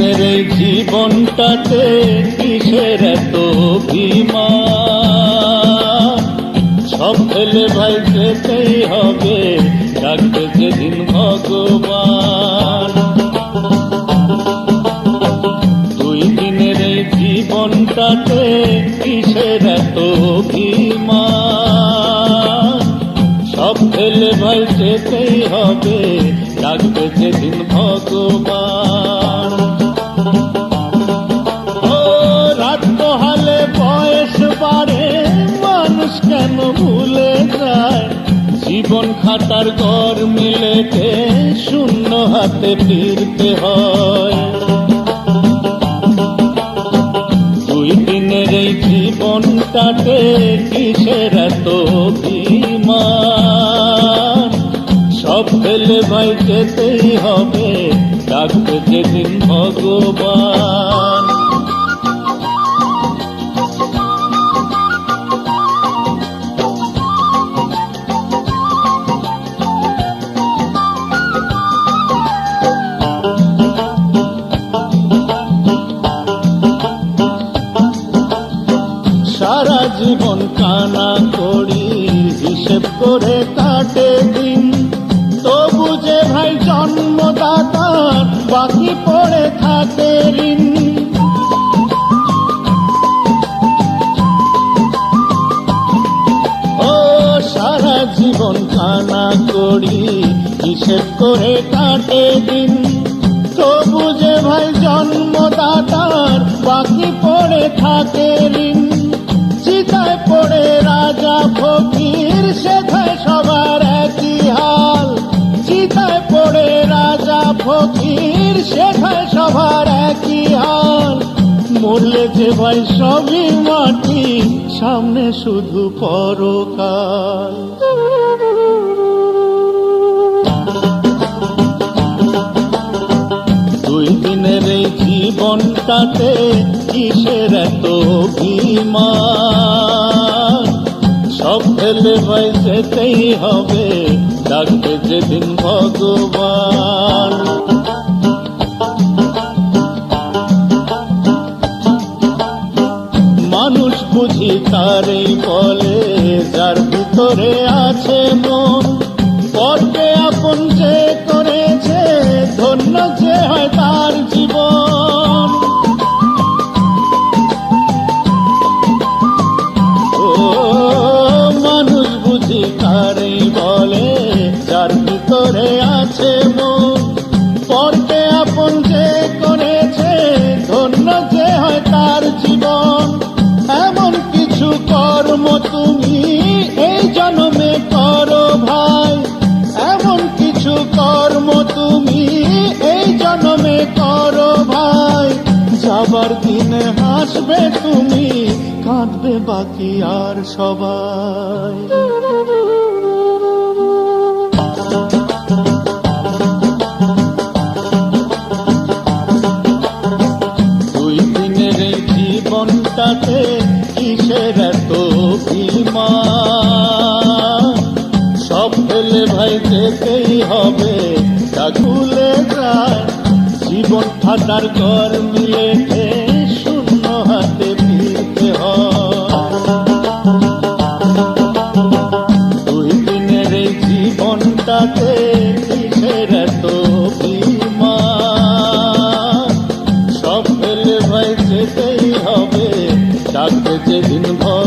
জীবনটাতে কিসের এত অভিমান? সব ফেলে ভাই যেতেই হবে, ডাকবে যেদিন ভগবান। দুই দিনের এই জীবনটাতে কিসের এত অভিমান? ভাই যেতেই হবে, ডাকবে যেদিন ভগবান। ও রাত পোহালে বয়স বাড়ে, মানুষ কেন ভুলে যায়? জীবন খাতার ঘর মিলেতে শূন্য হাতে ফিরতে হয়। দুই দিনের এই জীবনটাতে কিসের এত অভিমান সব ফেলে ভাই যেতেই হবে, ডাকবে যেদিন ভগবান। সারা জীবন কানা করি, হিসেব করে কাটে দিন। বাকি পড়ে থাকে ঋণ। ও, সারা জীবন কানা করি হিসেব করে কাটে দিন। তবু যে ভাই জন্মদাতার বাকি পড়ে থাকে ঋণ। চিতায় পড়ে রাজা ফকির সেথায় সবার একই হাল। চিতায় পড়ে রাজা ফকির একই হাল মরলে যে ভাই সবই মাটি, সামনে শুধু পরকাল। দুই দিনের এই জীবনটাতে কিসের এত অভিমান? সব ফেলে ভাই যেতেই হবে, ডাকবে যেদিন ভগবান। বুঝি তারই বলে, যার ভিতরে আছে মন। পরকে আপন যে করেছে, ধন্য যে হয় তার জীবন। ও মানুষ বুঝি তারই বলে, যার ভিতরে আছে মন। পরকে আপন যে করেছে, ধন্য যে হয় তার জীবন। করো ভাই, যাবার দিনে হাসবে তুমি, কাঁদবে বাকি আর সবাই। দুই দিনের জীবনটাতে কিসের এত অভিমান? সব ফেলে ভাই যেতেই হবে, তা ভুলে যায়। জীবন ঘর মিলেতে শূন্য হাতে ফিরতে দুই দিনের জীবনটাতে সব যেতেই হবে যেদিন ভগবান